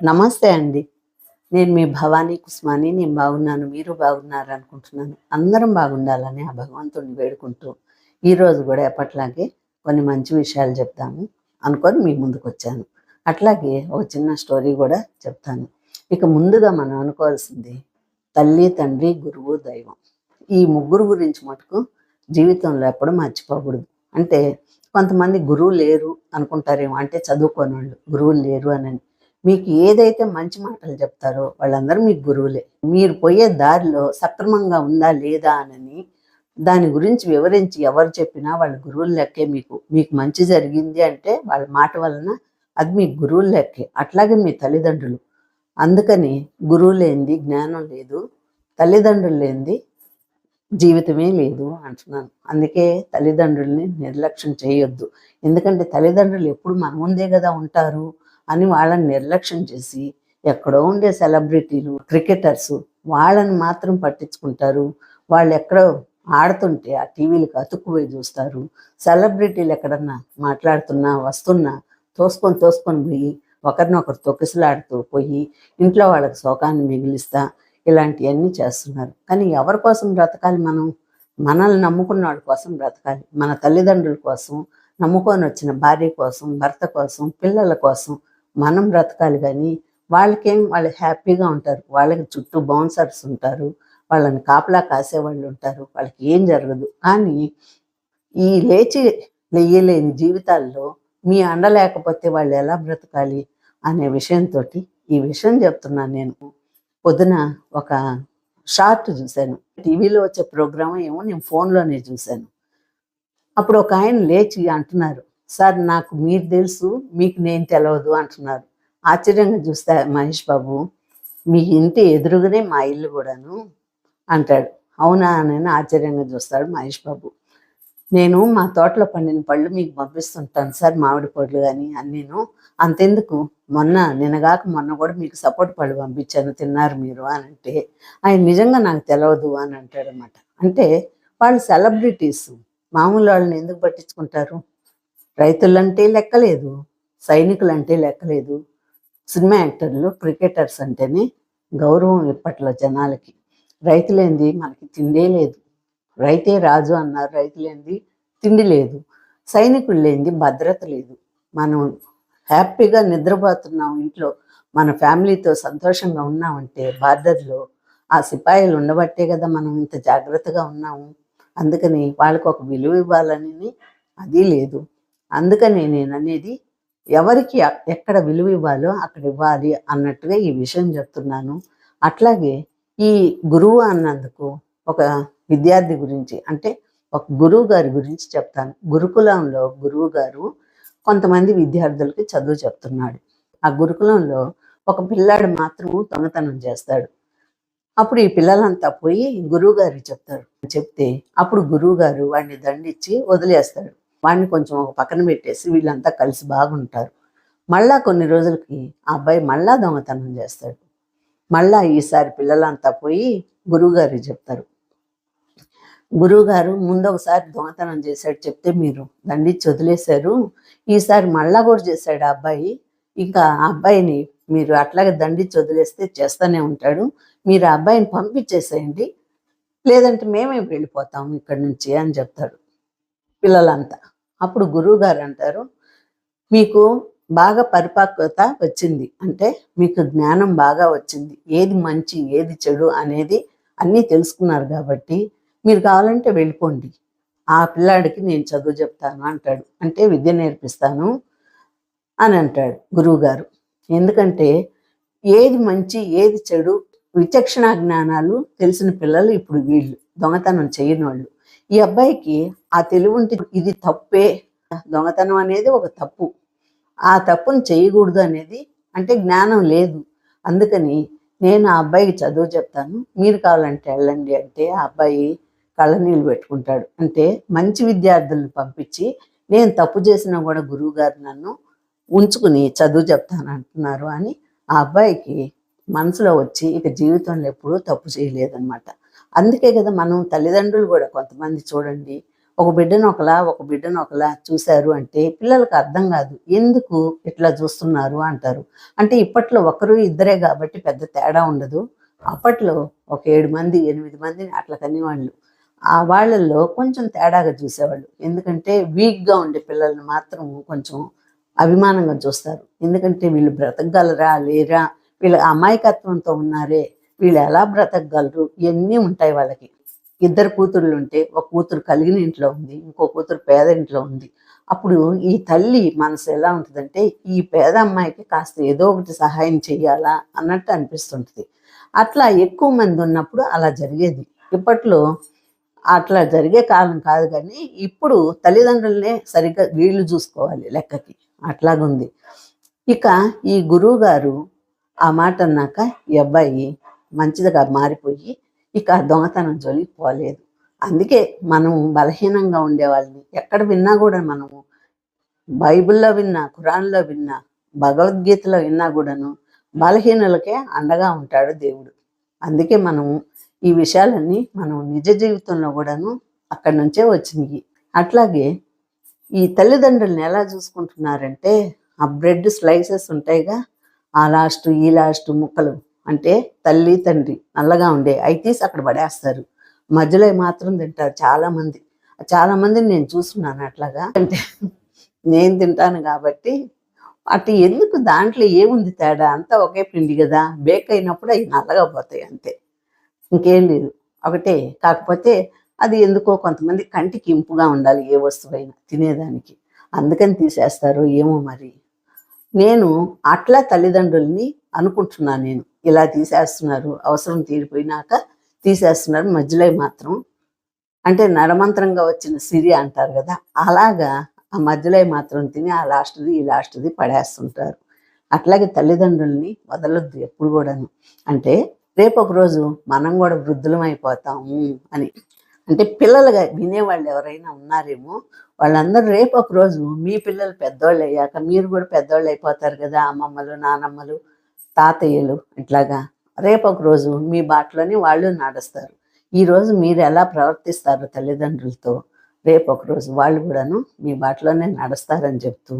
నమస్తే అండి. నేను మీ భవానీ కుస్మాని నేను బాగున్నాను మీరు బాగున్నారు అనుకుంటున్నాను. అందరం బాగుండాలని ఆ భగవంతుడిని వేడుకుంటూ ఈరోజు కూడా ఎప్పట్లాగే కొన్ని మంచి విషయాలు చెప్తాము అనుకొని మీ ముందుకు వచ్చాను. అట్లాగే ఒక చిన్న స్టోరీ కూడా చెప్తాను. ఇక ముందుగా మనం అనుకోవాల్సింది తల్లి తండ్రి గురువు దైవం. ఈ ముగ్గురు గురించి మటుకు జీవితంలో ఎప్పుడు మర్చిపోకూడదు. అంటే కొంతమంది గురువు లేరు అనుకుంటారేమో. అంటే చదువుకోని వాళ్ళు గురువులు లేరు అని మీకు ఏదైతే మంచి మాటలు చెప్తారో వాళ్ళందరూ మీకు గురువులే. మీరు పోయే దారిలో సక్రమంగా ఉందా లేదా అని దాని గురించి వివరించి ఎవరు చెప్పినా వాళ్ళ గురువుల లెక్కే మీకు. మీకు మంచి జరిగింది అంటే వాళ్ళ మాట వలన అది మీ గురువుల లెక్కే. అట్లాగే మీ తల్లిదండ్రులు. అందుకని గురువు లేనిది జ్ఞానం లేదు తల్లిదండ్రులు లేనిది జీవితమే లేదు అంటున్నాను. అందుకే తల్లిదండ్రుల్ని నిర్లక్ష్యం చేయొద్దు. ఎందుకంటే తల్లిదండ్రులు ఎప్పుడు మన ముందే కదా ఉంటారు. అని వాళ్ళని నిర్లక్ష్యం చేసి ఎక్కడో ఉండే సెలబ్రిటీలు క్రికెటర్స్ వాళ్ళని మాత్రం పట్టించుకుంటారు. వాళ్ళు ఎక్కడో ఆడుతుంటే ఆ టీవీలకు అతుక్కుపోయి చూస్తారు. సెలబ్రిటీలు ఎక్కడన్నా మాట్లాడుతున్నా వస్తున్నా తోసుకొని తోసుకొని పోయి ఒకరినొకరు తొక్కిసలాడుతూ పోయి ఇంట్లో వాళ్ళకి శోకాన్ని మిగిలిస్తా ఇలాంటివన్నీ చేస్తున్నారు. కానీ ఎవరి కోసం బ్రతకాలి మనం? మనల్ని నమ్ముకున్న వాళ్ళ కోసం బ్రతకాలి. మన తల్లిదండ్రుల కోసం నమ్ముకొని వచ్చిన భార్య కోసం భర్త కోసం పిల్లల కోసం మనం బ్రతకాలి కానీ వాళ్ళకేం వాళ్ళు హ్యాపీగా ఉంటారు. వాళ్ళకి చుట్టూ బౌన్సర్స్ ఉంటారు. వాళ్ళని కాపలా కాసేవాళ్ళు ఉంటారు. వాళ్ళకి ఏం జరగదు. కానీ ఈ లేచి లేయలేని జీవితాల్లో మీ అండ లేకపోతే వాళ్ళు ఎలా బ్రతకాలి అనే విషయంతో ఈ విషయం చెప్తున్నాను నేను. పొద్దున ఒక షార్ట్ చూశాను. టీవీలో వచ్చే ప్రోగ్రామ్ ఏమో నేను ఫోన్లోనే చూశాను. అప్పుడు ఒక ఆయన లేచి అంటున్నారు సార్ నాకు మీరు తెలుసు మీకు నేను తెలవదు అంటున్నారు. ఆశ్చర్యంగా చూస్తా మహేష్ బాబు మీ ఇంటి ఎదురుగానే మా ఇల్లు కూడాను అంటాడు. అవునా? అని ఆశ్చర్యంగా చూస్తాడు మహేష్ బాబు. నేను మా తోటలో పండిన పళ్ళు మీకు పంపిస్తుంటాను సార్ మామిడి పళ్ళు కానీ అన్నీను. అంతెందుకు? మొన్న నిన్నగాక మొన్న కూడా మీకు సపోర్ట్ పళ్ళు పంపించాను తిన్నారు మీరు అని అంటే ఆయన నిజంగా నాకు తెలియదు అని అంటాడనమాట అంటే వాళ్ళు సెలబ్రిటీస్ మామూలు వాళ్ళని ఎందుకు పట్టించుకుంటారు? రైతులంటే లెక్కలేదు సైనికులంటే లెక్కలేదు. సినిమా యాక్టర్లు క్రికెటర్స్ అంటేనే గౌరవం ఇప్పట్లో జనాలకి. రైతులేంది మనకి తిండే లేదు. రైతే రాజు అన్నారు రైతులేంది తిండి లేదు. సైనికులు లేనిది భద్రత లేదు. మనం హ్యాపీగా నిద్రపోతున్నాం ఇంట్లో. మన ఫ్యామిలీతో సంతోషంగా ఉన్నామంటే బార్డర్లో ఆ సిపాయిలు ఉండబట్టే కదా మనం ఇంత జాగ్రత్తగా ఉన్నాము. అందుకని వాళ్ళకు ఒక విలువ ఇవ్వాలని అది లేదు. అందుకని నేను అనేది ఎవరికి ఎక్కడ విలువ ఇవ్వాలో అక్కడ ఇవ్వాలి అన్నట్టుగా ఈ విషయం చెప్తున్నాను. అట్లాగే ఈ గురువు అన్నందుకు ఒక విద్యార్థి గురించి అంటే ఒక గురువు గారి గురించి చెప్తాను. గురుకులంలో గురువు గారు కొంతమంది విద్యార్థులకి చదువు చెప్తున్నాడు. ఆ గురుకులంలో ఒక పిల్లాడు మాత్రం దొంగతనం చేస్తాడు. అప్పుడు ఈ పిల్లలంతా పోయి గురువు గారికి చెప్తారు. చెప్తే అప్పుడు గురువు గారు వాడిని దండించి వదిలేస్తాడు. వాడిని కొంచెం ఒక పక్కన పెట్టేసి వీళ్ళంతా కలిసి బాగుంటారు. మళ్ళా కొన్ని రోజులకి ఆ అబ్బాయి మళ్ళా దొంగతనం చేస్తాడు. మళ్ళా ఈసారి పిల్లలంతా పోయి గురువుగారు చెప్తారు. గురువుగారు ముందు ఒకసారి దొంగతనం చేశాడు చెప్తే మీరు దండిచ్చి వదిలేశారు. ఈసారి మళ్ళా కూడా చేశాడు ఆ అబ్బాయి. ఇంకా ఆ అబ్బాయిని మీరు అట్లాగే దండిచ్చి వదిలేస్తే చేస్తూనే ఉంటాడు. మీరు ఆ అబ్బాయిని పంపించేసేయండి. లేదంటే మేమే వెళ్ళిపోతాం ఇక్కడి నుంచి అని చెప్తాడు పిల్లలంతా. అప్పుడు గురువు గారు అంటారు మీకు బాగా పరిపక్వత వచ్చింది. అంటే మీకు జ్ఞానం బాగా వచ్చింది. ఏది మంచి ఏది చెడు అనేది అన్నీ తెలుసుకున్నారు కాబట్టి మీరు కావాలంటే వెళ్ళిపోండి. ఆ పిల్లాడికి నేను చదువు చెప్తాను అంటాడు. అంటే విద్య నేర్పిస్తాను అని అంటాడు గురువుగారు. ఎందుకంటే ఏది మంచి ఏది చెడు విచక్షణ జ్ఞానాలు తెలిసిన పిల్లలు ఇప్పుడు వీళ్ళు. దొంగతనం చేయని వాళ్ళు ఈ అబ్బాయికి ఆ తెలివింటే ఇది తప్పే. దొంగతనం అనేది ఒక తప్పు. ఆ తప్పును చేయకూడదు అనేది అంటే జ్ఞానం లేదు. అందుకని నేను ఆ అబ్బాయికి చదువు చెప్తాను. మీరు కావాలంటే వెళ్ళండి అంటే ఆ అబ్బాయి కళ్ళనీళ్ళు పెట్టుకుంటాడు. అంటే మంచి విద్యార్థులను పంపించి నేను తప్పు చేసినా కూడా గురువు గారు నన్ను ఉంచుకుని చదువు చెప్తాను అంటున్నారు అని ఆ అబ్బాయికి మనసులో వచ్చి ఇక జీవితంలో ఎప్పుడూ తప్పు చేయలేదన్నమాట. అందుకే కదా మనం తల్లిదండ్రులు కూడా కొంతమంది చూడండి ఒక బిడ్డను ఒకలా ఒక బిడ్డను ఒకలా చూశారు అంటే పిల్లలకు అర్థం కాదు. ఎందుకు ఇట్లా చూస్తున్నారు అంటారు. అంటే ఇప్పట్లో ఒకరు ఇద్దరే కాబట్టి పెద్ద తేడా ఉండదు. అప్పట్లో ఒక ఏడు మంది ఎనిమిది మందిని అట్లా కనేవాళ్ళు. ఆ వాళ్ళల్లో కొంచెం తేడాగా చూసేవాళ్ళు. ఎందుకంటే వీక్గా ఉండే పిల్లల్ని మాత్రం కొంచెం అభిమానంగా చూస్తారు. ఎందుకంటే వీళ్ళు బ్రతకగలరా లేరా వీళ్ళ అమాయకత్వంతో ఉన్నారే వీళ్ళు ఎలా బ్రతకగలరు? ఇవన్నీ ఉంటాయి వాళ్ళకి. ఇద్దరు కూతుర్లు ఉంటే ఒక కూతురు కలిగిన ఇంట్లో ఉంది ఇంకో కూతురు పేద ఇంట్లో ఉంది. అప్పుడు ఈ తల్లి మనసు ఎలా ఉంటుందంటే ఈ పేద అమ్మాయికి కాస్త ఏదో ఒకటి సహాయం చేయాలా అన్నట్టు అనిపిస్తుంటుంది. అట్లా ఎక్కువ మంది ఉన్నప్పుడు అలా జరిగేది. ఇప్పట్లో అట్లా జరిగే కాలం కాదు కానీ ఇప్పుడు తల్లిదండ్రులనే సరిగ్గా వీళ్ళు చూసుకోవాలి లెక్కకి. అట్లాగుంది. ఇక ఈ గురువు గారు ఆ మాట అన్నాక ఈ అబ్బాయి మంచిదిగా మారిపోయి ఇక దొంగతనం జోలికి పోలేదు. అందుకే మనం బలహీనంగా ఉండే వాళ్ళని ఎక్కడ విన్నా కూడా మనము బైబిల్లో విన్నా ఖురాన్లో విన్నా భగవద్గీతలో విన్నా కూడాను బలహీనులకే అండగా ఉంటాడు దేవుడు. అందుకే మనము ఈ విషయాలన్నీ మనం నిజ జీవితంలో కూడాను అక్కడి నుంచే వచ్చినాయి. అట్లాగే ఈ తల్లిదండ్రులను ఎలా చూసుకుంటున్నారంటే ఆ బ్రెడ్ స్లైసెస్ ఉంటాయిగా ఆ లాస్ట్ ఈ లాస్ట్ ముక్కలు అంటే తల్లి తండ్రి నల్లగా ఉండే అవి తీసి అక్కడ పడేస్తారు. మధ్యలో మాత్రం తింటారు చాలా మంది చాలా మందిని నేను చూస్తున్నాను అట్లాగా. అంటే నేను తింటాను కాబట్టి అటు ఎందుకు దాంట్లో ఏముంది తేడా? అంతా ఒకే పిండి కదా. బేక్ అయినప్పుడు అవి నల్లగా పోతాయి అంతే. ఇంకేం లేదు. ఒకటే. కాకపోతే అది ఎందుకో కొంతమంది కంటికి ఇంపుగా ఉండాలి ఏ వస్తువైనా తినేదానికి. అందుకని తీసేస్తారు. ఏమో మరి. నేను అట్లా తల్లిదండ్రుల్ని అనుకుంటున్నాను నేను. ఇలా తీసేస్తున్నారు. అవసరం తీరిపోయినాక తీసేస్తున్నారు. మధ్యలో మాత్రం అంటే నరమంత్రంగా వచ్చిన సిరి అంటారు కదా అలాగా ఆ మధ్యలో మాత్రం తిని ఆ లాస్ట్ది ఈ లాస్ట్ది పడేస్తుంటారు. అట్లాగే తల్లిదండ్రుల్ని వదలొద్దు ఎప్పుడు కూడాను. అంటే రేపు ఒక రోజు మనం కూడా వృద్ధులం అయిపోతాము అని. అంటే పిల్లలుగా వినేవాళ్ళు ఎవరైనా ఉన్నారేమో వాళ్ళందరూ రేపు ఒక రోజు మీ పిల్లలు పెద్దోళ్ళు అయ్యాక మీరు కూడా పెద్దోళ్ళు అయిపోతారు కదా అమ్మమ్మలు నానమ్మలు తాతయ్యలు ఇట్లాగా రేపు రోజు మీ బాటలోనే వాళ్ళు నడుస్తారు. ఈ రోజు మీరు ఎలా ప్రవర్తిస్తారు తల్లిదండ్రులతో రేపు ఒక రోజు వాళ్ళు కూడాను మీ బాటలోనే నడుస్తారని చెప్తూ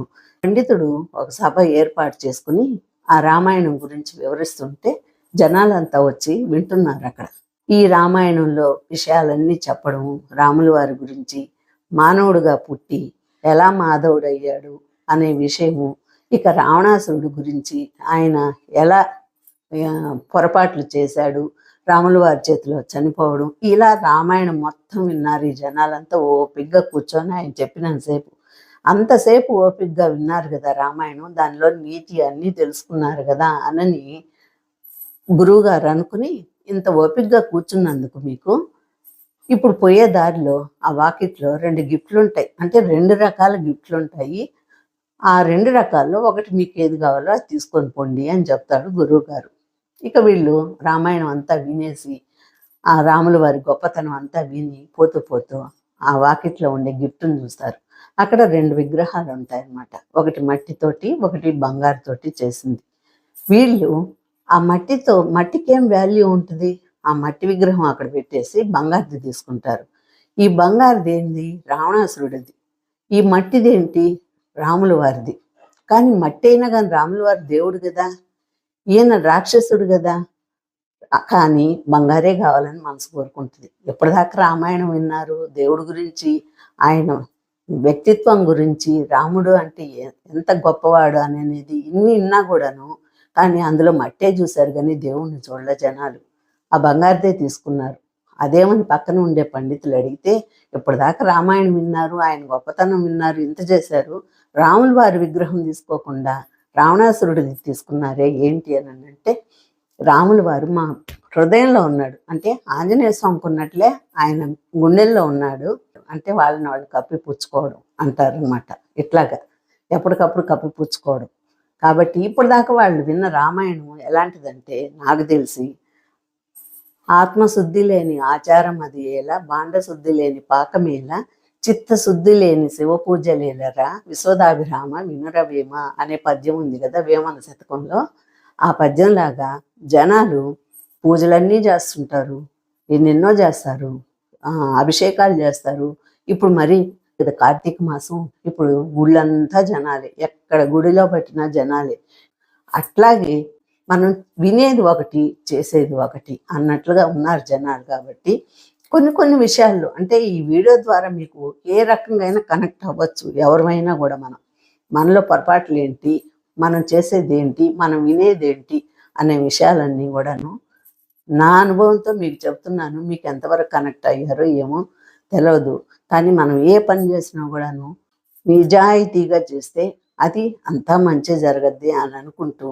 పండితుడు ఒక సభ ఏర్పాటు చేసుకుని ఆ రామాయణం గురించి వివరిస్తుంటే జనాలంతా వచ్చి వింటున్నారు అక్కడ. ఈ రామాయణంలో విషయాలన్నీ చెప్పడం రాముల వారి గురించి మానవుడుగా పుట్టి ఎలా మాధవుడయ్యాడు అనే విషయము ఇక రావణాసురుడు గురించి ఆయన ఎలా పొరపాట్లు చేశాడు రాముల వారి చేతిలో చనిపోవడం ఇలా రామాయణం మొత్తం విన్నారు ఈ జనాలంతా. ఓపిగ్గా కూర్చొని ఆయన చెప్పినంతసేపు అంతసేపు ఓపిగ్గా విన్నారు కదా రామాయణం దానిలో నీతి అన్నీ తెలుసుకున్నారు కదా అనని గురువుగారు అనుకుని ఇంత ఓపిగ్గా కూర్చున్నందుకు మీకు ఇప్పుడు పోయే దారిలో ఆ వాకిట్లో రెండు గిఫ్ట్లు ఉంటాయి. అంటే రెండు రకాల గిఫ్ట్లు ఉంటాయి. ఆ రెండు రకాల్లో ఒకటి మీకు ఏది కావాలో అది తీసుకొని పోండి అని చెప్తాడు గురువు గారు ఇక వీళ్ళు రామాయణం అంతా వినేసి ఆ రాముల వారి గొప్పతనం అంతా విని పోతూ పోతూ ఆ వాకిట్లో ఉండే గిఫ్ట్ని చూస్తారు. అక్కడ రెండు విగ్రహాలు ఉంటాయి అన్నమాట ఒకటి మట్టితోటి ఒకటి బంగారుతోటి చేసింది. వీళ్ళు ఆ మట్టితో మట్టికి ఏం వాల్యూ ఉంటుంది? ఆ మట్టి విగ్రహం అక్కడ పెట్టేసి బంగారుది తీసుకుంటారు. ఈ బంగారుది ఏంది? రావణాసురుడిది. ఈ మట్టిది ఏంటి? రాముల వారిది. కానీ మట్టి అయినా కానీ రాముల వారి దేవుడు కదా? ఈయన రాక్షసుడు కదా? కానీ బంగారే కావాలని మనసు కోరుకుంటుంది. ఎప్పటిదాకా రామాయణం విన్నారు? దేవుడి గురించి ఆయన వ్యక్తిత్వం గురించి రాముడు అంటే ఎంత గొప్పవాడు అనేది ఇన్ని విన్నా కూడాను కానీ అందులో మట్టే చూశారు కానీ దేవుణ్ణి చూడలే జనాలు. ఆ బంగారుదే తీసుకున్నారు. అదేమని పక్కన ఉండే పండితులు అడిగితే ఇప్పటిదాకా రామాయణం విన్నారు? ఆయన గొప్పతనం విన్నారు? ఇంత చేశారు? రాముల వారి విగ్రహం తీసుకోకుండా రావణాసురుడిది తీసుకున్నారే? ఏంటి? అని అంటే రాముల వారు మా హృదయంలో ఉన్నాడు. అంటే ఆంజనేయ స్వామికి ఉన్నట్లే ఆయన గుండెల్లో ఉన్నాడు. అంటే వాళ్ళని వాళ్ళు కప్పిపుచ్చుకోవడం అంటారు అనమాట ఇట్లాగా. ఎప్పటికప్పుడు కప్పిపుచ్చుకోవడం కాబట్టి ఇప్పటిదాకా వాళ్ళు విన్న రామాయణం ఎలాంటిదంటే నాకు తెలిసి ఆత్మశుద్ధి లేని ఆచారం అది ఎలా? బాండశుద్ధి లేని పాకమేలా చిత్తశుద్ధి లేని శివ పూజ లేలరా? విశ్వదాభిరామ వినురవేమ అనే పద్యం ఉంది కదా వేమన శతకంలో. ఆ పద్యంలాగా జనాలు పూజలన్నీ చేస్తుంటారు. ఎన్నెన్నో చేస్తారు. ఆ, అభిషేకాలు చేస్తారు. ఇప్పుడు మరి ఇది కార్తీక మాసం. ఇప్పుడు గుళ్ళంతా జనాలే. ఎక్కడ గుడిలో పెట్టినా జనాలే. అట్లాగే మనం వినేది ఒకటి చేసేది ఒకటి అన్నట్లుగా ఉన్నారు జనాలు కాబట్టి కొన్ని కొన్ని విషయాల్లో అంటే ఈ వీడియో ద్వారా మీకు ఏ రకంగా అయినా కనెక్ట్ అవ్వచ్చు ఎవరిమైనా కూడా మనం. మనలో పొరపాట్లు ఏంటి మనం చేసేది ఏంటి మనం వినేది ఏంటి అనే విషయాలన్నీ కూడాను నా అనుభవంతో మీకు చెప్తున్నాను. మీకు ఎంతవరకు కనెక్ట్ అయ్యారో ఏమో తెలియదు కానీ మనం ఏ పని చేసినా కూడాను నిజాయితీగా చేస్తే అది అంతా మంచి జరగద్ది అని అనుకుంటూ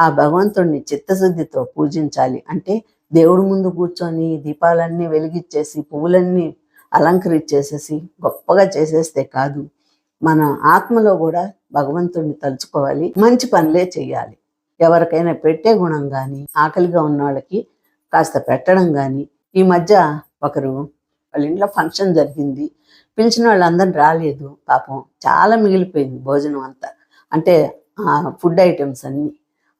ఆ భగవంతుడిని చిత్తశుద్ధితో పూజించాలి. అంటే దేవుడి ముందు కూర్చొని దీపాలన్నీ వెలిగిచ్చేసి పువ్వులన్నీ అలంకరించేసేసి గొప్పగా చేసేస్తే కాదు. మన ఆత్మలో కూడా భగవంతుడిని తలుచుకోవాలి. మంచి పనులే చేయాలి. ఎవరికైనా పెట్టే గుణం కానీ ఆకలిగా ఉన్న వాళ్ళకి కాస్త పెట్టడం కానీ ఈ మధ్య ఒకరు వాళ్ళ ఇంట్లో ఫంక్షన్ జరిగింది. పిలిచిన వాళ్ళందరూ రాలేదు. పాపం చాలా మిగిలిపోయింది భోజనం అంతా. అంటే ఫుడ్ ఐటమ్స్ అన్నీ.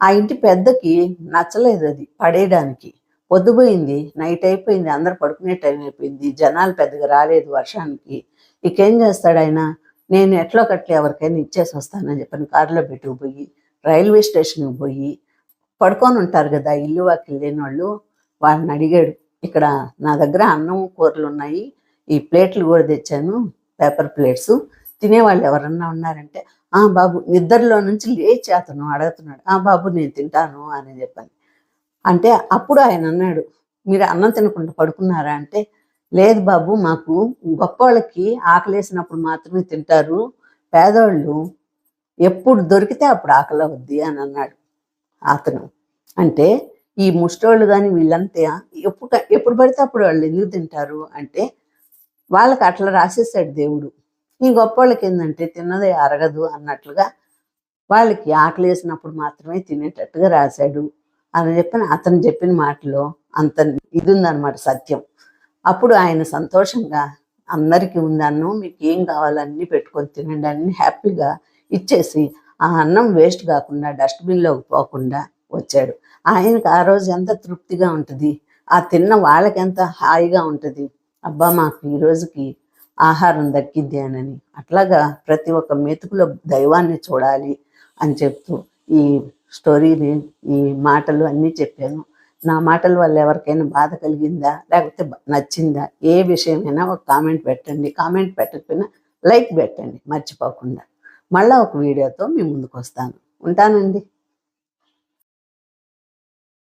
ఆ ఇంటి పెద్దకి నచ్చలేదు అది పడేయడానికి. పొద్దుపోయింది నైట్ అయిపోయింది అందరు పడుకునే టైం అయిపోయింది జనాలు పెద్దగా రాలేదు వర్షానికి. ఇకేం చేస్తాడు ఆయన నేను ఎట్లో కట్లే ఎవరికైనా ఇచ్చేసి వస్తానని చెప్పని కారులో పెట్టుకుపోయి రైల్వే స్టేషన్కి పోయి పడుకొని ఉంటారు కదా ఇల్లు వాకి లేని వాళ్ళు. వాళ్ళని అడిగాడు ఇక్కడ నా దగ్గర అన్నం కూరలు ఉన్నాయి ఈ ప్లేట్లు కూడా తెచ్చాను పేపర్ ప్లేట్స్. తినేవాళ్ళు ఎవరన్నా ఉన్నారంటే ఆ బాబు నిద్రలో నుంచి లేచి అతను అడుగుతున్నాడు ఆ బాబు నేను తింటాను అని చెప్పాను. అంటే అప్పుడు ఆయన అన్నాడు మీరు అన్నం తినకుండా పడుకున్నారా? అంటే లేదు బాబు మాకు గొప్ప వాళ్ళకి ఆకలేసినప్పుడు మాత్రమే తింటారు పేదవాళ్ళు ఎప్పుడు దొరికితే అప్పుడు ఆకలి అవుద్ది అని అన్నాడు అతను. అంటే ఈ ముష్టోళ్ళు కానీ వీళ్ళంతా ఎప్పుడు ఎప్పుడు పడితే అప్పుడు వాళ్ళు ఎందుకు తింటారు? అంటే వాళ్ళకి అట్లా రాసేసాడు దేవుడు. ఈ గొప్ప వాళ్ళకి ఏంటంటే తిన్నది అరగదు అన్నట్లుగా వాళ్ళకి ఆకలి వేసినప్పుడు మాత్రమే తినేటట్టుగా రాశాడు. అని చెప్పిన అతను చెప్పిన మాటలో అంత ఇది ఉందన్నమాట సత్యం. అప్పుడు ఆయన సంతోషంగా అందరికీ ఉంది అన్నం మీకు ఏం కావాలన్నీ పెట్టుకొని తినండి అన్ని హ్యాపీగా ఇచ్చేసి ఆ అన్నం వేస్ట్ కాకుండా డస్ట్బిన్లోకి పోకుండా వచ్చాడు. ఆయనకు ఆ రోజు ఎంత తృప్తిగా ఉంటుంది? ఆ తిన్న వాళ్ళకి ఎంత హాయిగా ఉంటుంది? అబ్బా మాకు ఈ రోజుకి ఆహారం దక్కింది అనని అట్లాగా ప్రతి ఒక్క మెతుకులో దైవాన్ని చూడాలి అని చెప్తూ ఈ స్టోరీని ఈ మాటలు అన్నీ చెప్పాను. నా మాటల వల్ల ఎవరికైనా బాధ కలిగిందా? లేకపోతే నచ్చిందా? ఏ విషయమైనా ఒక కామెంట్ పెట్టండి. కామెంట్ పెట్టకపోయినా లైక్ పెట్టండి. మర్చిపోకుండా. మళ్ళీ ఒక వీడియోతో మీ ముందుకు వస్తాను ఉంటానండి.